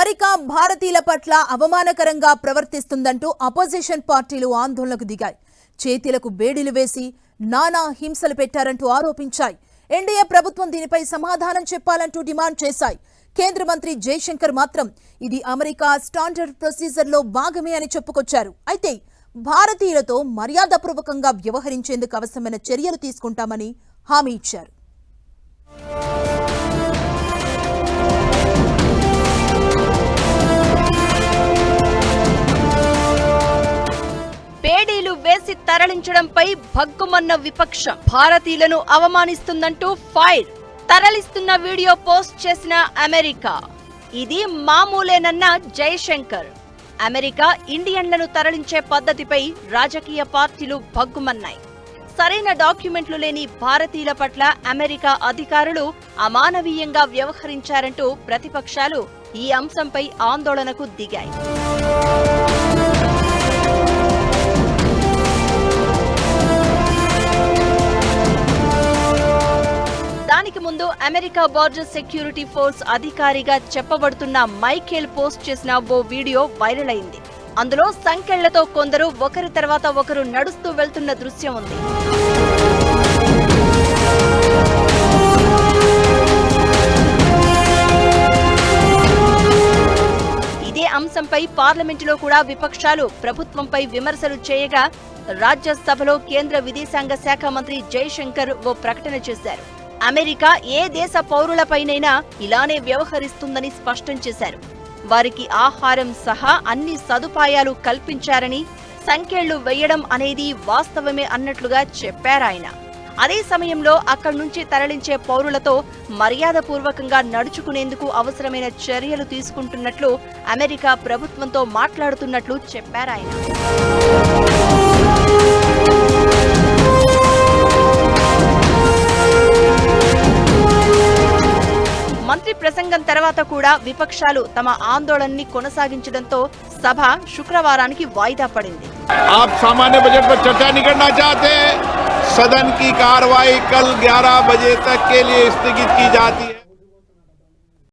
America భారతీయుల పట్ల అవమానకరంగా ప్రవర్తిస్తుందంటూ అపోజిషన్ పార్టీలు ఆందోళనకు దిగాయి. చేతులకు బేడీలు వేసి నానా హింసలు పెట్టారంటూ ఆరోపించాయి. ఎన్డీఏ ప్రభుత్వం దీనిపై సమాధానం చెప్పాలంటూ డిమాండ్ చేశాయి. కేంద్ర మంత్రి జైశంకర్ మాత్రం ఇది అమెరికా స్టాండర్డ్ ప్రొసీజర్లో భాగమే అని చెప్పుకొచ్చారు. అయితే భారతీయులతో మర్యాదపూర్వకంగా వ్యవహరించేందుకు అవసరమైన చర్యలు తీసుకుంటామని హామీ ఇచ్చారు. తరలించడంపై భగ్గుమన్న విపక్షం భారతీయులను అవమానిస్తుందంటూ ఫైర్ తరలిస్తున్న వీడియో పోస్ట్ చేసిన అమెరికా. ఇది మామూలేనన్న జయశంకర్. అమెరికా ఇండియన్లను తరలించే పద్ధతిపై రాజకీయ పార్టీలు భగ్గుమన్నాయి. సరైన డాక్యుమెంట్లు లేని భారతీయుల పట్ల అమెరికా అధికారులు అమానవీయంగా వ్యవహరించారంటూ ప్రతిపక్షాలు ఈ అంశంపై ఆందోళనకు దిగాయి. దానికి ముందు అమెరికా బార్డర్ సెక్యూరిటీ ఫోర్స్ అధికారిగా చెప్పబడుతున్న మైఖేల్ పోస్ట్ చేసిన ఓ వీడియో వైరల్ అయింది. అందులో సంకెళ్ళతో కొందరు ఒకరి తర్వాత ఒకరు నడుస్తూ వెళ్తున్న దృశ్యం ఉంది. ఇదే అంశంపై పార్లమెంటులో కూడా విపక్షాలు ప్రభుత్వంపై విమర్శలు చేయగా రాజ్యసభలో కేంద్ర విదేశాంగ శాఖ మంత్రి జైశంకర్ ఓ ప్రకటన చేశారు. అమెరికా ఏ దేశ పౌరులపైనైనా ఇలానే వ్యవహరిస్తుందని స్పష్టం చేశారు. వారికి ఆహారం సహా అన్ని సదుపాయాలు కల్పించారని సంఖ్యళ్ళు వేయడం అనేది వాస్తవమే అన్నట్లుగా చెప్పారాయన అదే సమయంలో అక్కడి నుంచి తరలించే పౌరులతో మర్యాదపూర్వకంగా నడుచుకునేందుకు అవసరమైన చర్యలు తీసుకుంటున్నట్లు అమెరికా ప్రభుత్వంతో మాట్లాడుతున్నట్లు చెప్పారాయన ప్రసంగం తర్వాత కూడా విపక్షాలు తమ ఆందోళనని కొనసాగించడంతో సభ శుక్రవారానికి వాయిదా పడింది आप सामान्य बजट पर चर्चा नहीं करना चाहते सदन की कार्रवाई कल 11 बजे तक के लिए स्थगित की जाती है